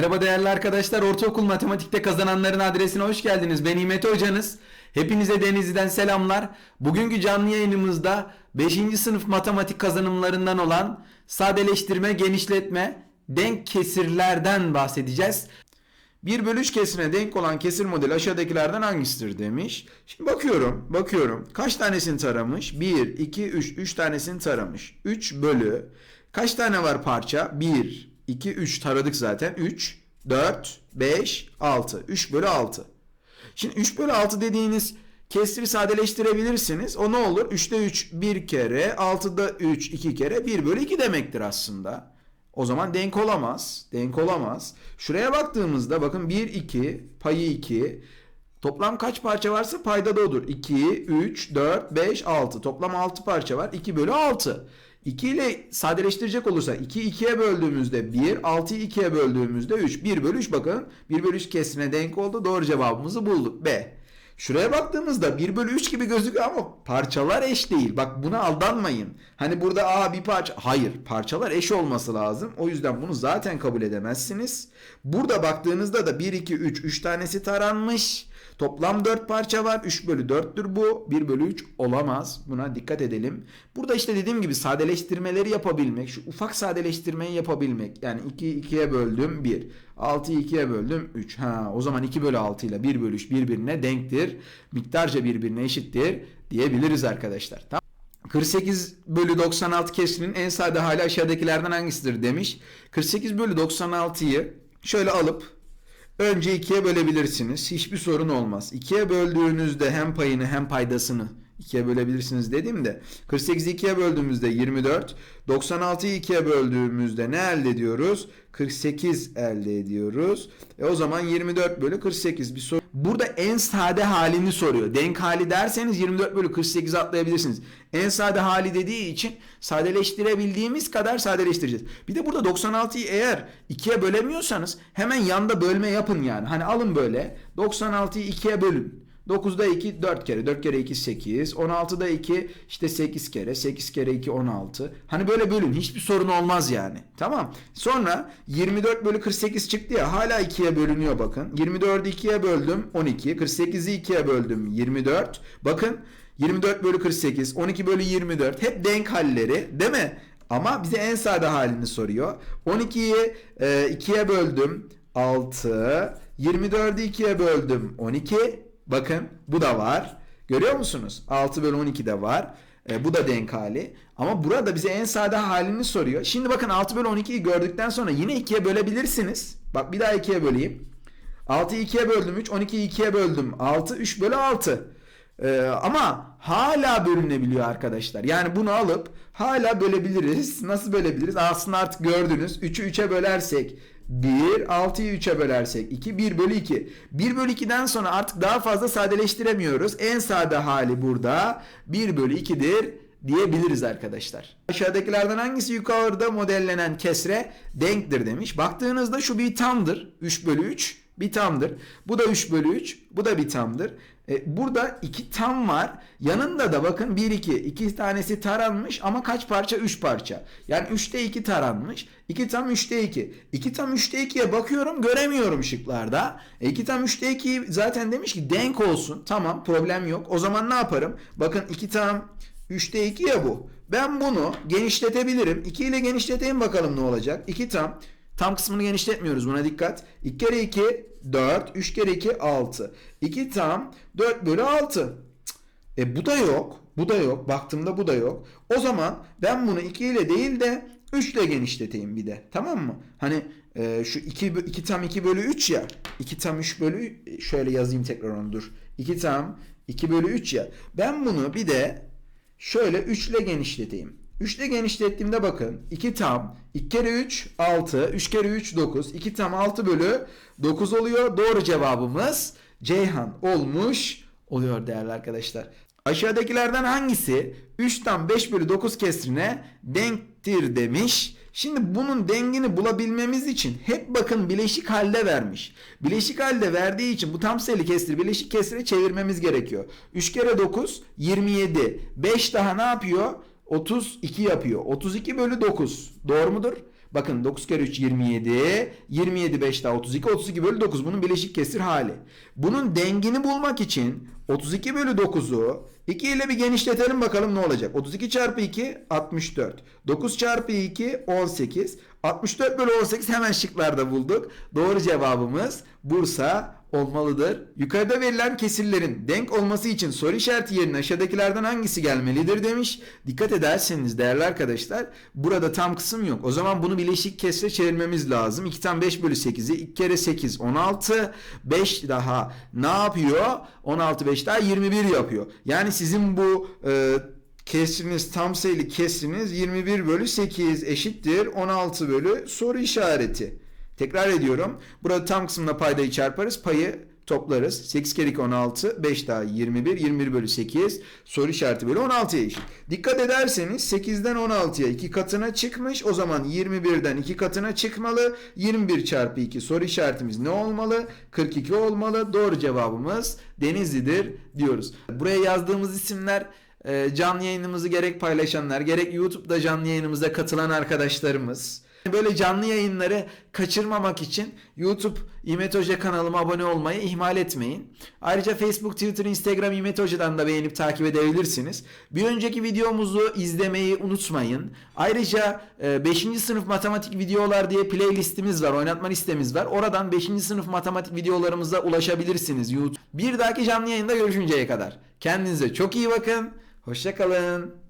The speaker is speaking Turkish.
Merhaba değerli arkadaşlar. Ortaokul matematikte kazananların adresine hoş geldiniz. Ben İmet Hocanız. Hepinize Denizli'den selamlar. Bugünkü canlı yayınımızda 5. sınıf matematik kazanımlarından olan sadeleştirme, genişletme, denk kesirlerden bahsedeceğiz. 1 bölü 3 kesirine denk olan kesir modeli aşağıdakilerden hangisidir demiş. Şimdi bakıyorum, bakıyorum. Kaç tanesini taramış? 1, 2, 3. 3 tanesini taramış. 3 bölü. Kaç tane var parça? 1, 2, 3 taradık zaten. 3, 4, 5, 6. 3 bölü 6. Şimdi 3 bölü 6 dediğiniz kesri sadeleştirebilirsiniz. O ne olur? 3'te 3 bir kere, 6'da 3 iki kere 1 bölü 2 demektir aslında. O zaman denk olamaz. Denk olamaz. Şuraya baktığımızda bakın 1, 2, payı 2. Toplam kaç parça varsa payda da odur. 2, 3, 4, 5, 6. Toplam 6 parça var. 2 bölü 6. 2 ile sadeleştirecek olursak 2 2'ye böldüğümüzde 1, 6'yı 2'ye böldüğümüzde 3. 1 bölü 3 bakın. 1 bölü 3 kesrine denk oldu. Doğru cevabımızı bulduk. B. Şuraya baktığımızda 1 bölü 3 gibi gözüküyor ama parçalar eş değil. Bak buna aldanmayın. Hani burada aa bir parça. Hayır parçalar eş olması lazım. O yüzden bunu zaten kabul edemezsiniz. Burada baktığınızda da 1, 2, 3. 3 tanesi taranmış. Toplam 4 parça var. 3 bölü 4'tür bu. 1 bölü 3 olamaz. Buna dikkat edelim. Burada işte dediğim gibi sadeleştirmeleri yapabilmek. Şu ufak sadeleştirmeyi yapabilmek. Yani 2 2'ye böldüm 1. 6'yı 2'ye böldüm 3. Ha, o zaman 2 bölü 6 ile 1 bölü 3 birbirine denktir. Miktarca birbirine eşittir diyebiliriz arkadaşlar. Tamam. 48 bölü 96 kesrinin en sade hali aşağıdakilerden hangisidir demiş. 48 bölü 96'yı şöyle alıp önce ikiye bölebilirsiniz. Hiçbir sorun olmaz. İkiye böldüğünüzde hem payını hem paydasını ikiye bölebilirsiniz dedim de 48'i ikiye böldüğümüzde 24 96'yı ikiye böldüğümüzde ne elde ediyoruz? 48 elde ediyoruz. E o zaman 24 bölü 48 bir soru. Burada en sade halini soruyor. Denk hali derseniz 24 bölü 48 atlayabilirsiniz. En sade hali dediği için sadeleştirebildiğimiz kadar sadeleştireceğiz. Bir de burada 96'yı eğer 2'ye bölemiyorsanız hemen yanda bölme yapın yani. Hani alın böyle 96'yı 2'ye bölün. 9'da 2 4 kere. 4 kere 2 8. 16'da 2 işte 8 kere. 8 kere 2 16. Hani böyle bölün. Hiçbir sorun olmaz yani. Tamam. Sonra 24 bölü 48 çıktı ya. Hala 2'ye bölünüyor bakın. 24'ü 2'ye böldüm 12. 48'i 2'ye böldüm 24. Bakın 24 bölü 48. 12 bölü 24. Hep denk halleri değil mi? Ama bize en sade halini soruyor. 12'yi e, 2'ye böldüm 6. 24'ü 2'ye böldüm 12. Bakın bu da var. Görüyor musunuz? 6 bölü 12 de var. E, bu da denk hali. Ama burada bize en sade halini soruyor. Şimdi bakın 6 bölü 12'yi gördükten sonra yine 2'ye bölebilirsiniz. Bak bir daha 2'ye böleyim. 6'yı 2'ye böldüm 3. 12'yi 2'ye böldüm 6. 3 bölü 6. Ee, ama hala bölünebiliyor arkadaşlar. Yani bunu alıp hala bölebiliriz. Nasıl bölebiliriz? Aslında artık gördünüz. 3'ü 3'e bölersek 1, 6'yı 3'e bölersek 2, 1 bölü 2. 1 bölü 2'den sonra artık daha fazla sadeleştiremiyoruz. En sade hali burada 1 bölü 2'dir diyebiliriz arkadaşlar. Aşağıdakilerden hangisi yukarıda modellenen kesre denktir demiş. Baktığınızda şu bir tamdır. 3 bölü 3 bir tamdır. Bu da 3 bölü 3. Bu da bir tamdır. E, burada iki tam var. Yanında da bakın 1 2 iki tanesi taranmış ama kaç parça? 3 parça. Yani 3'te 2 taranmış. 2 tam 3'te 2. 2 tam 3'te 2'ye bakıyorum göremiyorum şıklarda. E, 2 tam 3'te 2'yi zaten demiş ki denk olsun. Tamam problem yok. O zaman ne yaparım? Bakın 2 tam 3'te 2 ya bu. Ben bunu genişletebilirim. 2 ile genişleteyim bakalım ne olacak. 2 tam Tam kısmını genişletmiyoruz buna dikkat. 2 kere 2 4. 3 kere 2 6. 2 tam 4 bölü 6. E bu da yok. Bu da yok. Baktığımda bu da yok. O zaman ben bunu 2 ile değil de 3 ile genişleteyim bir de. Tamam mı? Hani e, şu 2, 2 tam 2 bölü 3 ya. 2 tam 3 bölü şöyle yazayım tekrar onu dur. 2 tam 2 bölü 3 ya. Ben bunu bir de şöyle 3 ile genişleteyim. 3 ile genişlettiğimde bakın 2 tam 2 kere 3 6 3 kere 3 9 2 tam 6 bölü 9 oluyor. Doğru cevabımız Ceyhan olmuş oluyor değerli arkadaşlar. Aşağıdakilerden hangisi 3 tam 5 bölü 9 kesrine denktir demiş. Şimdi bunun dengini bulabilmemiz için hep bakın bileşik halde vermiş. Bileşik halde verdiği için bu tam sayılı kesri bileşik kesre çevirmemiz gerekiyor. 3 kere 9 27. 5 daha ne yapıyor? 32 yapıyor. 32 bölü 9. Doğru mudur? Bakın 9 kere 3 27. 27 5 daha 32. 32 bölü 9 bunun bileşik kesir hali. Bunun dengini bulmak için 32 bölü 9'u 2 ile bir genişletelim bakalım ne olacak. 32 çarpı 2 64. 9 çarpı 2 18. 64 bölü 18 hemen şıklarda bulduk. Doğru cevabımız Bursa olmalıdır. Yukarıda verilen kesirlerin denk olması için soru işareti yerine aşağıdakilerden hangisi gelmelidir demiş. Dikkat ederseniz değerli arkadaşlar burada tam kısım yok. O zaman bunu bileşik kesre çevirmemiz lazım. 2'den 5 bölü 8'i 2 kere 8 16 5 daha ne yapıyor? 16 5 daha 21 yapıyor. Yani sizin bu e, kesriniz tam sayılı kesriniz 21 bölü 8 eşittir 16 bölü soru işareti. Tekrar ediyorum. Burada tam kısımla paydayı çarparız. Payı toplarız. 8 kere 2 16. 5 daha 21. 21 bölü 8. Soru işareti bölü 16'ya eşit. Dikkat ederseniz 8'den 16'ya 2 katına çıkmış. O zaman 21'den 2 katına çıkmalı. 21 çarpı 2 soru işaretimiz ne olmalı? 42 olmalı. Doğru cevabımız Denizli'dir diyoruz. Buraya yazdığımız isimler e, canlı yayınımızı gerek paylaşanlar gerek YouTube'da canlı yayınımıza katılan arkadaşlarımız. Böyle canlı yayınları kaçırmamak için YouTube İmet Hoca kanalıma abone olmayı ihmal etmeyin. Ayrıca Facebook, Twitter, Instagram İmet Hoca'dan da beğenip takip edebilirsiniz. Bir önceki videomuzu izlemeyi unutmayın. Ayrıca 5. sınıf matematik videolar diye playlistimiz var, oynatma listemiz var. Oradan 5. sınıf matematik videolarımıza ulaşabilirsiniz YouTube. Bir dahaki canlı yayında görüşünceye kadar. Kendinize çok iyi bakın. Hoşçakalın.